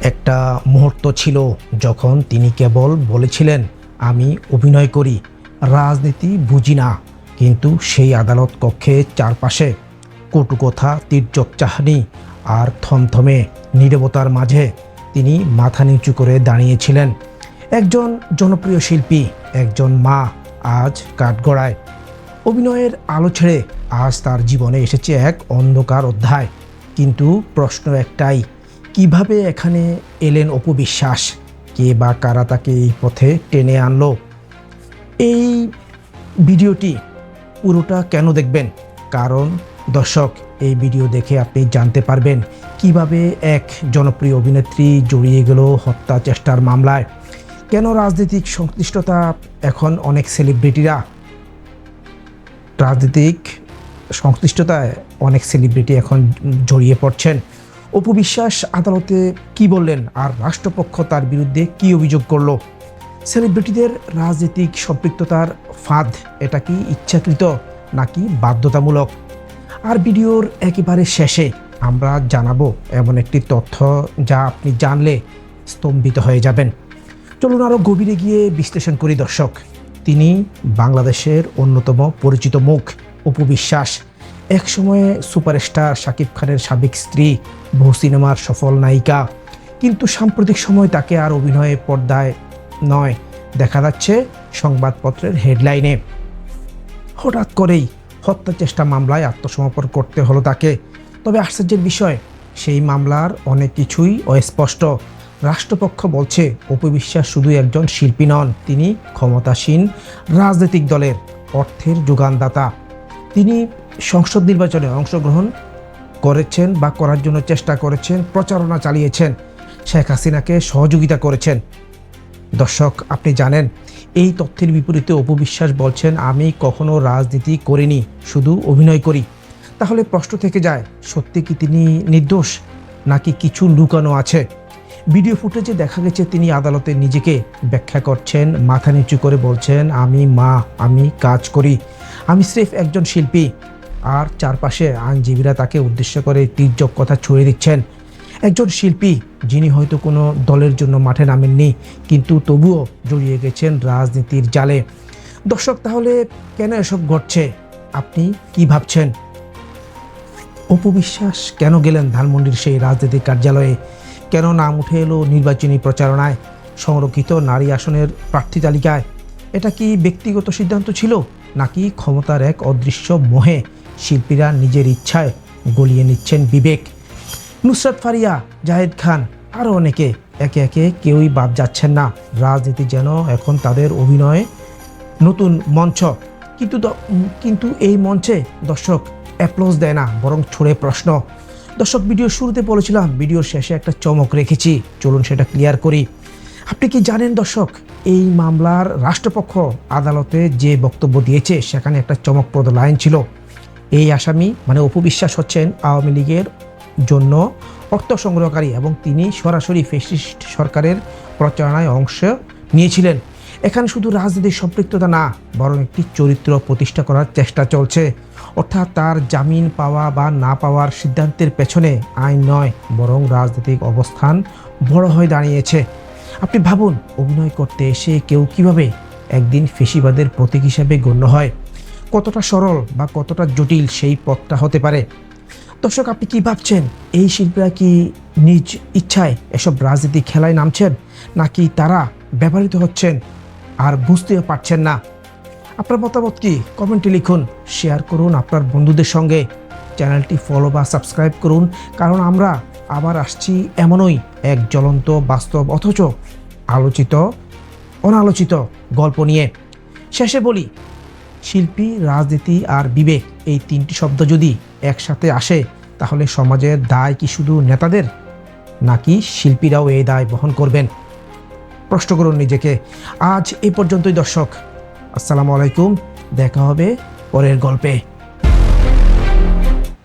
একটা মুহূর্ত ছিল যখন তিনি কেবল বলেছিলেন, আমি অভিনয় করি, রাজনীতি বুঝি না। কিন্তু সেই আদালত কক্ষে চারপাশে কটু কথা, তীর্যক চাহনি আর থমথমে নীরবতার মাঝে তিনি মাথা নিচু করে দাঁড়িয়েছিলেন। একজন জনপ্রিয় শিল্পী, একজন মা আজ কাঠগড়ায়। অভিনয়ের আলো ছেড়ে আজ তার জীবনে এসেছে এক অন্ধকার অধ্যায়। কিন্তু প্রশ্ন একটাই কীভাবে এখানে এলেন অপবিশ্বাস কে বা কারা তাকে এই পথে টেনে আনলো? এই ভিডিওটি পুরোটা কেন দেখবেন? কারণ দর্শক, এই ভিডিও দেখে আপনি জানতে পারবেন কীভাবে এক জনপ্রিয় অভিনেত্রী জড়িয়ে গেল হত্যা চেষ্টার মামলায়। কেন রাজনৈতিক সংশ্লিষ্টতা এখন অনেক সেলিব্রিটিরা রাজনৈতিক সংশ্লিষ্টতায় অনেক সেলিব্রিটি এখন জড়িয়ে পড়ছেন। অপু বিশ্বাস আদালতে কি বললেন আর রাষ্ট্রপক্ষ তার বিরুদ্ধে কি অভিযোগ করল? সেলিব্রিটিদের রাজনৈতিক সম্পৃক্ততার ফাঁদ, এটা কি ইচ্ছাকৃত নাকি বাধ্যতামূলক? আর ভিডিওর একেবারে শেষে আমরা জানাব এমন একটি তথ্য যা আপনি জানলে স্তম্ভিত হয়ে যাবেন। চলুন আরও গভীরে গিয়ে বিশ্লেষণ করি দর্শক। তিনি বাংলাদেশের অন্যতম পরিচিত মুখ অপু বিশ্বাস একসময়ে সুপারস্টার শাকিব খানের সাবেক স্ত্রী, বহু সিনেমার সফল নায়িকা। কিন্তু সাম্প্রতিক সময় তাকে আর অভিনয়ে পর্দায় নয়। দেখা যাচ্ছে সংবাদপত্রের হেডলাইনে। হঠাৎ করেই হত্যা চেষ্টা মামলায় আত্মসমর্পণ করতে হলো তাকে। তবে আশ্চর্যের বিষয়, সেই মামলার অনেক কিছুই অস্পষ্ট। রাষ্ট্রপক্ষ বলছে অপবিশ্বাস শুধু একজন শিল্পী নন, তিনি ক্ষমতাসীন রাজনৈতিক দলের অর্থের যোগানদাতা। তিনি সংসদ নির্বাচনে অংশগ্রহণ করেছেন বা করার জন্য চেষ্টা করেছেন, প্রচারণা চালিয়েছেন। শেখ হাসিনাকে সহযোগিতা করেছেন। দর্শক, আপনি জানেন, এই তথ্যের বিপরীতে অপবিশ্বাস বলছেন, আমি কখনো রাজনীতি করিনি, শুধু অভিনয় করি। তাহলে প্রশ্ন থেকে যায়, সত্যি কি তিনি নির্দোষ, নাকি কিছু লুকানো আছে? ভিডিও ফুটেজে দেখা গেছে, তিনি আদালতে নিজেকে ব্যাখ্যা করছেন, মাথা নিচু করে বলছেন, আমি মা, আমি কাজ করি, আমি স্রেফ একজন শিল্পী। আর চারপাশে আইনজীবীরা তাকে উদ্দেশ্য করে তীর্যক কথা ছড়িয়ে দিচ্ছেন। একজন শিল্পী, যিনি হয়তো কোনো দলের জন্য মাঠে নামেননি, কিন্তু তবুও জড়িয়ে গেছেন রাজনীতির জালে। দর্শক, তাহলে কেন এসব ঘটছে? আপনি কি ভাবছেন? অপবিশ্বাস কেন গেলেন ধানমন্ডির সেই রাজনৈতিক কার্যালয়ে? কেন নাম উঠে এলো নির্বাচনী প্রচারণায়? সংরক্ষিত নারী আসনের প্রার্থী তালিকায়? এটা কি ব্যক্তিগত সিদ্ধান্ত ছিল, নাকি ক্ষমতার এক অদৃশ্য মোহে? শিল্পীরা নিজের ইচ্ছায় গলিয়ে নিচ্ছেন বিবেক। নুসরাত ফারিয়া, জাহেদ খান আরও অনেকে। একে একে কেউই বাদ যাচ্ছেন না। রাজনীতি যেন এখন তাদের অভিনয়ে নতুন মঞ্চ। কিন্তু কিন্তু এই মঞ্চে দর্শক অ্যাপ্লোজ দেয় না, বরং ছড়ে প্রশ্ন। দর্শক, ভিডিও শুরুতে বলেছিলাম, ভিডিওর শেষে একটা চমক রেখেছি। চলুন সেটা ক্লিয়ার করি। আপনি কি জানেন দর্শক, এই মামলার রাষ্ট্রপক্ষ আদালতে যে বক্তব্য দিয়েছে, সেখানে একটা চমকপ্রদ লাইন ছিল। এই আসামি মানে অপবিশ্বাস হচ্ছেন আওয়ামী লীগের জন্য অর্থ সংগ্রহকারী এবং তিনি সরাসরি ফেসিস্ট সরকারের প্রচারণায় অংশ নিয়েছিলেন। এখানে শুধু রাজনীতির সম্পৃক্ততা না, বরং একটি চরিত্র প্রতিষ্ঠা করার চেষ্টা চলছে। অর্থাৎ তার জামিন পাওয়া বা না পাওয়ার সিদ্ধান্তের পেছনে আইন নয়, বরং রাজনৈতিক অবস্থান বড় হয়ে দাঁড়িয়েছে। আপনি ভাবুন, অভিনয় করতে এসে কেউ কীভাবে একদিন ফেসিবাদের প্রতীক হিসাবে গণ্য হয়? কতটা সরল বা কতটা জটিল সেই পথটা হতে পারে? দর্শক, আপনি কি ভাবছেন? এই শিল্পীরা কি নিজ ইচ্ছায় এসব রাজনীতি খেলায় নামছেন? নাকি তারা ব্যবহৃত হচ্ছেন আর বুঝতেও পারছেন না? আপনার মতামত কি? কমেন্টে লিখুন, শেয়ার করুন আপনার বন্ধুদের সঙ্গে। চ্যানেলটি ফলো বা সাবস্ক্রাইব করুন, কারণ আমরা আবার আসছি এমনই এক জ্বলন্ত বাস্তব, অথচ আলোচিত, অনালোচিত গল্প নিয়ে। শেষে বলি শিল্পী, রাজনীতি আর বিবেক এই তিনটি শব্দ যদি একসাথে আসে, তাহলে সমাজের দায় কি শুধু নেতাদের? নাকি শিল্পীরাও এই দায় বহন করবেন? প্রশ্ন করুন নিজেকে। আজ এই পর্যন্তই দর্শক। আসসালামু আলাইকুম। দেখা হবে পরের গল্পে।